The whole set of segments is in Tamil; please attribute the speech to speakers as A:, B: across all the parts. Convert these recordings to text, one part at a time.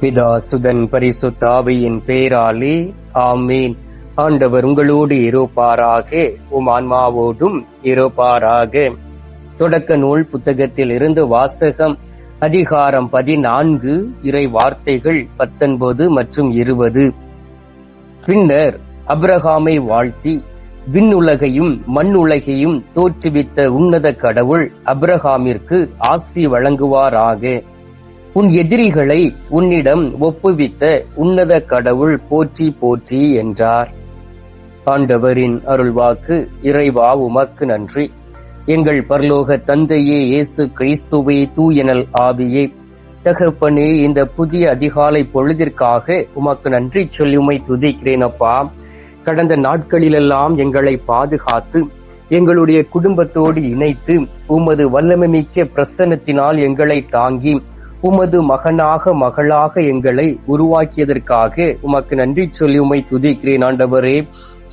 A: பிதா சுதன் பரிசுத்தாவியின் பேராலே ஆமீன். ஆண்டவர் உங்களோடு இருப்பாராக உம் ஆன்மாவோடும் இருப்பாராக. தொடக்க நூல் புத்தகத்தில் இருந்து வாசகம் அதிகாரம் பதினான்கு இறை வார்த்தைகள் பத்தொன்பது மற்றும் இருபது. பின்னர் அப்ரஹாமை வாழ்த்தி விண்ணுலகையும் மண்ணுலகையும் தோற்றுவித்த உன்னத கடவுள் அப்ரஹாமிற்கு ஆசி வழங்குவாராக. உன் எதிரிகளை உன்னிடம் ஒப்புவித்த உன்னத கடவுள் போற்றி போற்றி என்றார். ஆண்டவரின் அருள்வாக்கு இறைவா உமக்கு நன்றி. எங்கள் பரலோக தந்தையே இயேசு கிறிஸ்துவே தூயனல் ஆவியே. தகப்பனே இந்த புதிய அதிகாலை பொழுதிற்காக உமக்கு நன்றி சொல்லி உமை துதிக்கிறேன் அப்பா. கடந்த நாட்களிலெல்லாம் எங்களை பாதுகாத்து எங்களுடைய குடும்பத்தோடு இணைத்து உமது வல்லமை மிக்க பிரசன்னத்தினால் எங்களை தாங்கி உமது மகனாக மகளாக எங்களை உருவாக்கியதற்காக உமக்கு நன்றி சொல்லி உமை துதிக்கிறேன் ஆண்டவரே.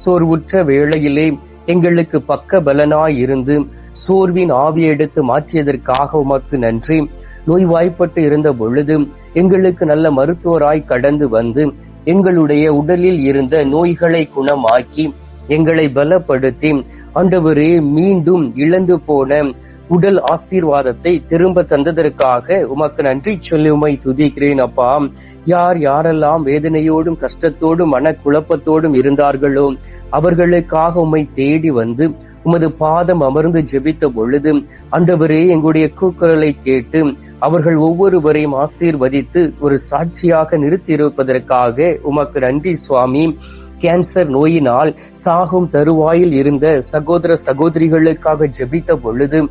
A: சோர்வுற்ற வேளையிலே எங்களுக்கு பக்க பலனாய் இருந்து சோர்வின் ஆவியை எடுத்து மாற்றியதற்காக உமக்கு நன்றி. நோய்வாய்ப்பட்டு இருந்த பொழுது எங்களுக்கு நல்ல மருத்துவராய் கடந்து வந்து எங்களுடைய உடலில் இருந்த நோய்களை குணமாக்கி எங்களை பலப்படுத்தி ஆண்டவரே மீண்டும் இழந்து போன உடல் ஆசீர்வாதத்தை திரும்ப தந்ததற்காக உமக்கு நன்றி சொல்லி உமை துதிக்கிறேன் அப்பா. யார் யாரெல்லாம் வேதனையோடும் கஷ்டத்தோடும் மனக்குழப்பத்தோடும் இருந்தார்களோ அவர்களுக்காக உம்மை தேடி வந்து உமது பாதம் அமர்ந்து ஜெபித்த பொழுது ஆண்டவரே எங்களுடைய கூக்குரலை கேட்டு அவர்கள் ஒவ்வொருவரையும் ஆசீர்வதித்து ஒரு சாட்சியாக நிறுத்தி இருப்பதற்காக உமக்கு நன்றி சுவாமி. கேன்சர் நோயினால் சாகும் தருவாயில் இருந்த சகோதர சகோதரிகளுக்காக ஜெபித்த பொழுது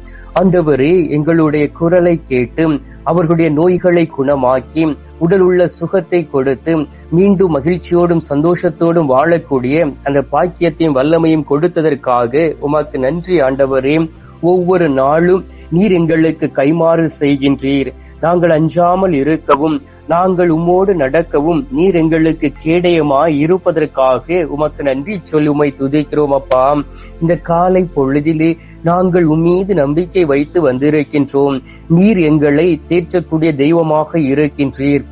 A: ஆண்டவரே எங்களுடைய குரலை கேட்டு அவர்களுடைய நோய்களை குணமாக்கி உடல் உள்ள சுகத்தை கொடுத்து மீண்டும் மகிழ்ச்சியோடும் சந்தோஷத்தோடும் வாழக்கூடிய அந்த பாக்கியத்தையும் வல்லமையும் கொடுத்ததற்காக உமக்கு நன்றி ஆண்டவரே. ஒவ்வொரு நாளும் நீர் எங்களுக்கு கைமாறு செய்கின்றீர். நாங்கள் அஞ்சாமல் இருக்கவும் நாங்கள் உம்மோடு நடக்கவும் நீர் எங்களுக்கு கேடயமாய் இருப்பதற்காக உமக்கு நன்றி சொல்லி உமை துதிக்கிறோம் அப்பா. இந்த காலை பொழுதிலே நாங்கள் உம்மீது நம்பிக்கை வைத்து வந்திருக்கின்றோம். நீர் எங்களை தேற்றக்கூடிய தெய்வமாக இருக்கின்றீர்.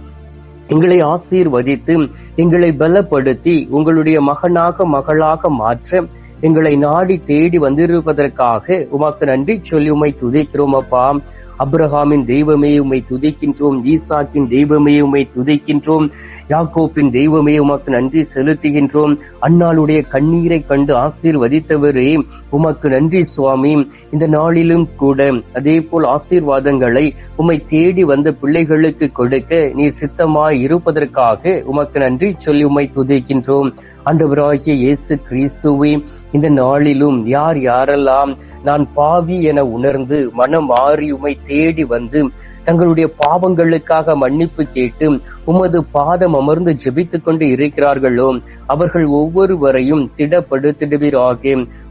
A: எங்களை ஆசீர்வதித்து எங்களை பலப்படுத்தி உங்களுடைய மகனாக மகளாக மாற்ற எங்களை நாடி தேடி வந்திருப்பதற்காக உமக்கு நன்றி சொல்லி உமை துதிக்கிறோம் அப்பா. அப்ரஹாமின் தெய்வமே உமை துதிக்கின்றோம் ஈசாக்கின் தெய்வமே உமை துதிக்கின்றோம் யாக்கோப்பின் தெய்வமே உமக்கு நன்றி செலுத்துகின்றோம். அன்னாளுடைய கண்ணீரை கண்டு ஆசீர்வதித்தவரே உமக்கு நன்றி சுவாமி. இந்த நாளிலும் கூட அதே போல் ஆசீர்வாதங்களை உம்மை தேடி வந்த பிள்ளைகளுக்கு கொடுக்க நீ சித்தமாய் இருப்பதற்காக உமக்கு நன்றி சொல்லி உமை துதிக்கின்றோம். ஆண்டவராகிய இயேசு கிறிஸ்துவே இந்த நாளிலும் யார் யாரெல்லாம் நான் பாவி என உணர்ந்து மனம் மாறி உமை தேடி வந்து தங்களுடைய பாவங்களுக்காக மன்னிப்பு கேட்டு உமது பாதம் அமர்ந்து ஜெபித்துக் கொண்டு இருக்கிறார்களோ அவர்கள் ஒவ்வொருவரையும் திடப்படுத்திடுவீராக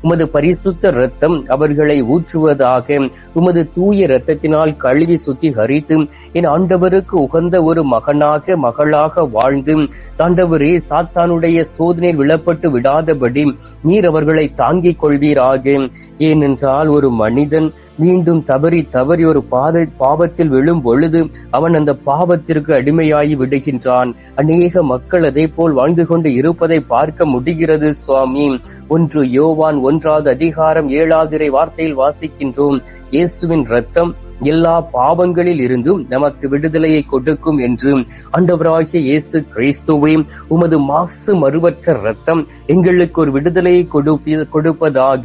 A: உமது பரிசுத்த ரத்தம் அவர்களை ஊற்றுவதாக உமது தூய ரத்தத்தினால் கழுவி சுத்திகரித்து என் ஆண்டவருக்கு உகந்த ஒரு மகனாக மகளாக வாழ்ந்து ஆண்டவரே சாத்தானுடைய சோதனையில் விழப்பட்டு விடாதபடி நீர் அவர்களை தாங்கிக் கொள்வீராக. ஏனென்றால் ஒரு மனிதன் மீண்டும் தவறி தவறி ஒரு பாத பாவத்தில் விழும் பொழுது அவன் அந்த பாவத்திற்கு அடிமையாகி விடுகின்றான். அநேக மக்கள் அதே போல் வாழ்ந்து கொண்டு இருப்பதை பார்க்க முடிகிறது சுவாமி. ஒன்று யோவான் ஒன்றாவது அதிகாரம் ஏழாவது வார்த்தையில் வாசிக்கின்றோம். இயேசுவின் ரத்தம் எல்லா பாவங்களில் இருந்தும் நமக்கு விடுதலையை கொடுக்கும் என்று ஆண்டவராகிய இயேசு கிறிஸ்துவே உமது மாசு மறுவற்ற ரத்தம் எங்களுக்கு ஒரு விடுதலையை கொடுப்பதாக.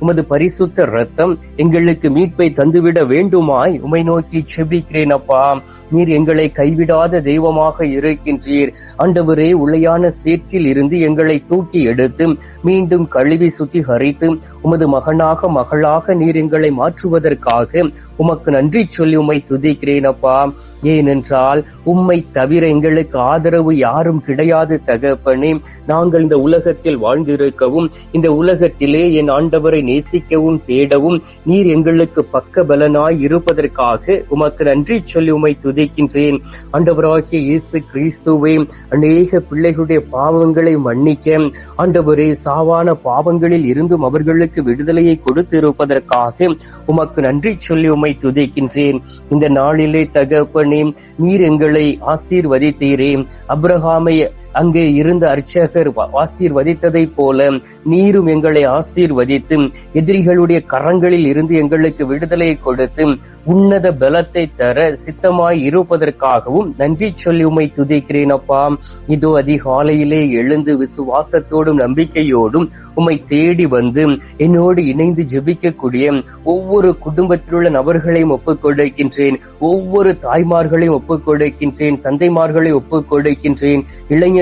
A: உமது பரிசுத்த ரத்தம் எங்களுக்கு மீட்பை தந்துவிட வேண்டுமாய் உமை நோக்கி செபிக்கிறேன் அப்பா. நீர் எங்களை கைவிடாத தெய்வமாக இருக்கின்றீர். ஆண்டவரே உளையான சேற்றில் இருந்து எங்களை தூக்கி எடுத்து மீண்டும் கழுவி சுத்திகரித்து உமது மகனாக மகளாக நீர் எங்களை மாற்றுவதற்காக உமக்கு நன்றி சொல்லி உம்மை துதிக்கிறேன் அப்பா ஏனென்றால் உம்மை தவிர எங்களுக்கு ஆதரவு யாரும் கிடையாது தகப்பனே. நாங்கள் இந்த உலகத்தில் வாழ்ந்திருக்கவும் இந்த உலகத்திலே என் ஆண்டவரை நேசிக்கவும் தேடவும் நீர் எங்களுக்கு பக்க பலனாய் இருப்பதற்காக உமக்கு நன்றி சொல்லி உமை துதிக்கின்றேன். ஆண்டவராகிய இயேசு கிறிஸ்துவை அநேக பிள்ளைகளுடைய பாவங்களை மன்னிக்க ஆண்டவரே சாவான பாவங்களில் இருந்தும் அவர்களுக்கு விடுதலையை கொடுத்து இருப்பதற்காக உமக்கு நன்றி சொல்லி உமை துதிக்கின்றேன் இந்த நாளிலே தகப்பனே நீர் எங்களை ஆசீர்வதித்தீரே. அப்ரஹாமை அங்கே இருந்த அர்ச்சகர் ஆசீர்வதித்ததை போல நீரும் எங்களை ஆசீர்வதித்து எதிரிகளுடைய கரங்களில் இருந்து எங்களுக்கு விடுதலை கொடுத்து உன்னத பலத்தை தர சித்தமாய் இருப்பதற்காகவும் நன்றி சொல்லி உமை துதிக்கிறேன் அப்பா. இதோ அதிகாலையிலே எழுந்து விசுவாசத்தோடும் நம்பிக்கையோடும் உம்மை தேடி வந்து என்னோடு இணைந்து ஜெபிக்கக்கூடிய ஒவ்வொரு குடும்பத்தில் உள்ள நபர்களையும் ஒப்புக்கொடுக்கின்றேன். ஒவ்வொரு தாய்மார்களையும் ஒப்புக்கொடுக்கின்றேன். தந்தைமார்களை ஒப்புக்கொடுக்கின்றேன். கொடுக்கின்றேன்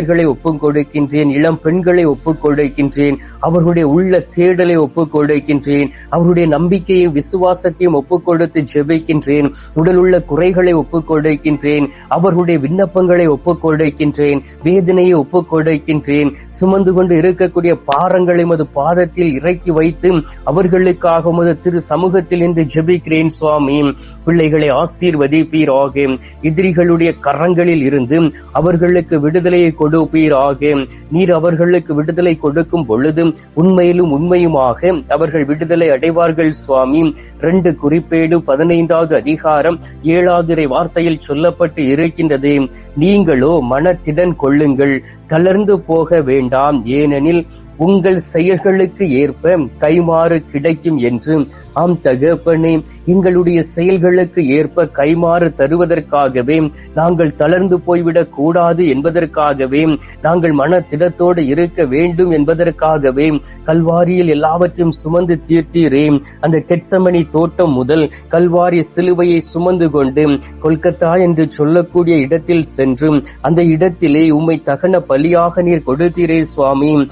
A: இளைஞர்களை ஒப்புக் கொடுக்கின்றேன் இளம் பெண்களை ஒப்புக் கொடுக்கின்றேன் அவர்களுடைய உள்ள தேடலை ஒப்புக் கொடுக்கின்றேன் அவருடைய நம்பிக்கையும் விசுவாசத்தையும் ஒப்புக் கொடுத்து ஜெபிக்கின்றேன் உடல் உள்ள குறைகளை ஒப்புக் கொடுக்கின்றேன் அவர்களுடைய விண்ணப்பங்களை ஒப்புக் கொடுக்கின்றேன் வேதனையை ஒப்புக் கொடுக்கின்றேன் சுமந்து கொண்டு இருக்கக்கூடிய பாரங்களை மது பாதத்தில் இறக்கி வைத்து அவர்களுக்காக மது திரு சமூகத்தில் இன்று ஜெபிக்கிறேன் சுவாமி. பிள்ளைகளை ஆசீர்வதிப்பீராக. எதிரிகளுடைய கரங்களில் இருந்து அவர்களுக்கு விடுதலையை கொடு கொடுப்பீராக நீர் அவர்களுக்கு விடுதலை கொடுக்கும் பொழுது உண்மையிலும் உண்மையுமாக அவர்கள் விடுதலை அடைவார்கள் சுவாமி. ரெண்டு குறிப்பேடு பதினைந்தாவது அதிகாரம் ஏழாதிரை வார்த்தையில் சொல்லப்பட்டு இருக்கின்றது. நீங்களோ மனத்திடன் கொள்ளுங்கள். தளர்ந்து போக வேண்டாம். ஏனெனில் உங்கள் செயல்களுக்கு ஏற்ப கைமாறு கிடைக்கும் என்று ஆம் தகப்பனே எங்களுடைய செயல்களுக்கு ஏற்ப கைமாறு தருவதற்காகவே நாங்கள் தளர்ந்து போய்விடக் கூடாது என்பதற்காகவே நாங்கள் மனத்திடத்தோடு இருக்க வேண்டும் என்பதற்காகவே கல்வாரியில் எல்லாவற்றையும் சுமந்து தீர்த்தீரே. அந்த கெட்சமணி தோட்டம் முதல் கல்வாரி சிலுவையை சுமந்து கொண்டு கொல்கத்தா என்று சொல்லக்கூடிய இடத்தில் சென்று அந்த இடத்திலே உம்மை தகன பலியாக நீர் கொடுத்தீரே சுவாமி.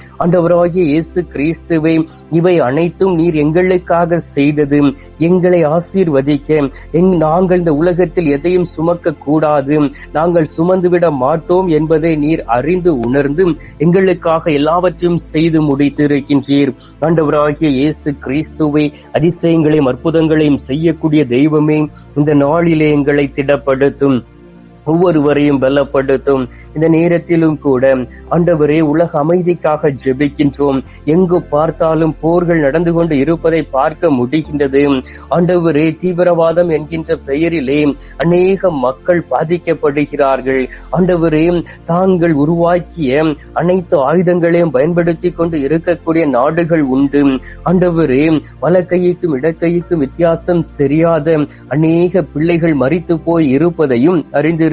A: ஆண்டவராகிய இயேசு கிறிஸ்துவை இவை அனைத்தும் நீர் எங்களுக்காக செய்தது. எங்களை ஆசீர்வதிக்க. எங்- நாங்கள் இந்த உலகத்தில் எதையும் சுமக்க கூடாது. நாங்கள் சுமந்துவிட மாட்டோம் என்பதை நீர் அறிந்து உணர்ந்து எங்களுக்காக எல்லாவற்றையும் செய்து முடித்திருக்கின்றீர். ஆண்டவராகிய இயேசு கிறிஸ்துவை அதிசயங்களையும் அற்புதங்களையும் செய்யக்கூடிய தெய்வமே இந்த நாளிலே எங்களை திடப்படுத்தும். ஒவ்வொருவரையும் பலப்படுத்தும். இந்த நேரத்திலும் கூட ஆண்டவரே உலக அமைதிக்காக ஜெபிக்கின்றோம். எங்கு பார்த்தாலும் போர்கள் நடந்து கொண்டு இருப்பதை பார்க்க முடிகின்றது. ஆண்டவரே தீவிரவாதம் என்கின்ற பெயரிலே அநேக மக்கள் பாதிக்கப்படுகிறார்கள். ஆண்டவரே தாங்கள் உருவாக்கிய அனைத்து ஆயுதங்களையும் பயன்படுத்தி கொண்டு இருக்கக்கூடிய நாடுகள் உண்டு. ஆண்டவரே வலக்கைக்கும் இடக்கைக்கும் வித்தியாசம் தெரியாத அநேக பிள்ளைகள் மறித்து போய் இருப்பதையும்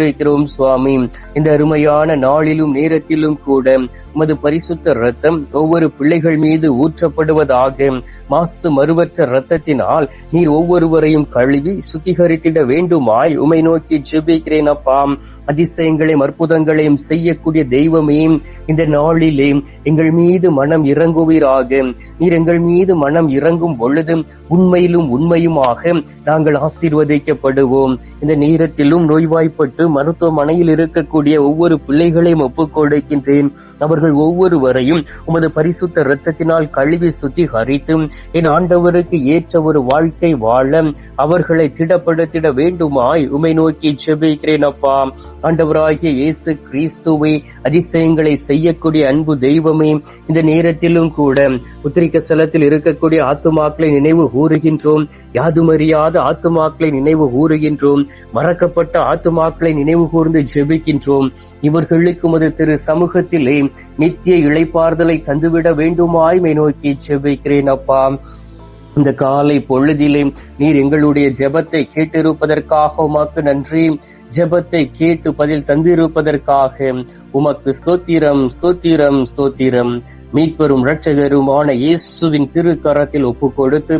A: அறிந்திருக்கிறோம் சுவாமி. இந்த அருமையான நாளிலும் நேரத்திலும் கூட உமது பரிசுத்த ரத்தம் ஒவ்வொரு பிள்ளைகள் மீது ஊற்றப்படுவதாக மாசு மறுவற்ற ரத்தத்தினால் நீர் ஒவ்வொருவரையும் கழுவி சுத்திகரித்திட வேண்டுமாய் உமை நோக்கி ஜெபிக்கிறேன் அப்பா. அதிசயங்களையும் அற்புதங்களையும் செய்யக்கூடிய தெய்வமே இந்த நாளிலே எங்கள் மீது மனம் இறங்குவீராக. நீர் எங்கள் மீது மனம் இறங்கும் பொழுது உண்மையிலும் உண்மையுமாக நாங்கள் ஆசீர்வதிக்கப்படுவோம். இந்த நேரத்திலும் நோய்வாய்ப்பட்டு மருத்துவமனையில் இருக்கக்கூடிய ஒவ்வொரு பிள்ளைகளையும் ஒப்புக்கொடுக்கின்றேன். அவர்கள் ஒவ்வொருவரையும் உமது பரிசுத்த இரத்தத்தினால் கழுவி சுத்திகரித்து என் ஆண்டவருக்கு ஏற்ற ஒரு வாழ்க்கை வாழ அவர்களை திடப்படுத்திட வேண்டுமாய் உமை நோக்கி செபிக்கிறேன் அப்பா. ஆண்டவராகிய இயேசு கிறிஸ்துவை அதிசயங்களை செய்யக்கூடிய அன்பு தெய்வமே இந்த நேரத்திலும் கூட உத்திரிக்க ஸ்தலத்தில் இருக்கக்கூடிய ஆத்துமாக்களை நினைவு கூறுகின்றோம். யாதுமறியாத ஆத்துமாக்களை நினைவு கூறுகின்றோம். மறக்கப்பட்ட ஆத்துமாக்களை நினைவு கூர்ந்து ஜெபிக்கின்றோம். இவர்களுக்கு உமது திரு சமூகத்திலே நித்திய இழைப்பார்தலை தந்துவிட வேண்டுமாய்மை நோக்கி ஜெபிக்கிறேன் அப்பா. இந்த காலை பொழுதிலே நீர் எங்களுடைய ஜெபத்தை கேட்டிருப்பதற்காக உமக்கு நன்றி. ஜெபத்தை கேட்டு பதில் தந்திருப்பதற்காக உமக்கு ஸ்தோத்திரம் ஸ்தோத்திரம் ஸ்தோத்திரம். மீட்பெரும் இரட்சகருமான இயேசுவின் திருக்கரத்தில் ஒப்பு கொடுத்து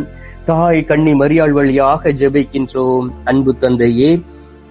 A: தாய் கண்ணி மரியாள் வழியாக ஜெபிக்கின்றோம். அன்பு தந்தையே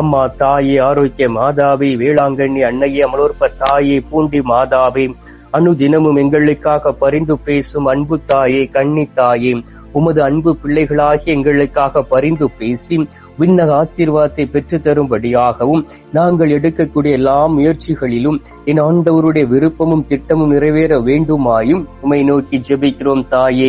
A: அம்மா தாயே ஆரோக்கிய மாதாவே வேளாங்கண்ணி அன்னையே அமலோற்ப தாயே பூண்டி மாதாவே அனுதினமும் எங்களுக்காக பரிந்து பேசும் அன்பு தாயே கண்ணி தாயே உமது அன்பு பிள்ளைகளாகி எங்களுக்காக பரிந்து பேசி விண்ணக ஆசீர்வாதத்தை பெற்று தரும்படியாகவும் நாங்கள் எடுக்கக்கூடிய எல்லா முயற்சிகளிலும் என் ஆண்டவருடைய விருப்பமும் திட்டமும் நிறைவேற வேண்டுமாயும் உமை நோக்கி ஜெபிக்கிறோம் தாயே.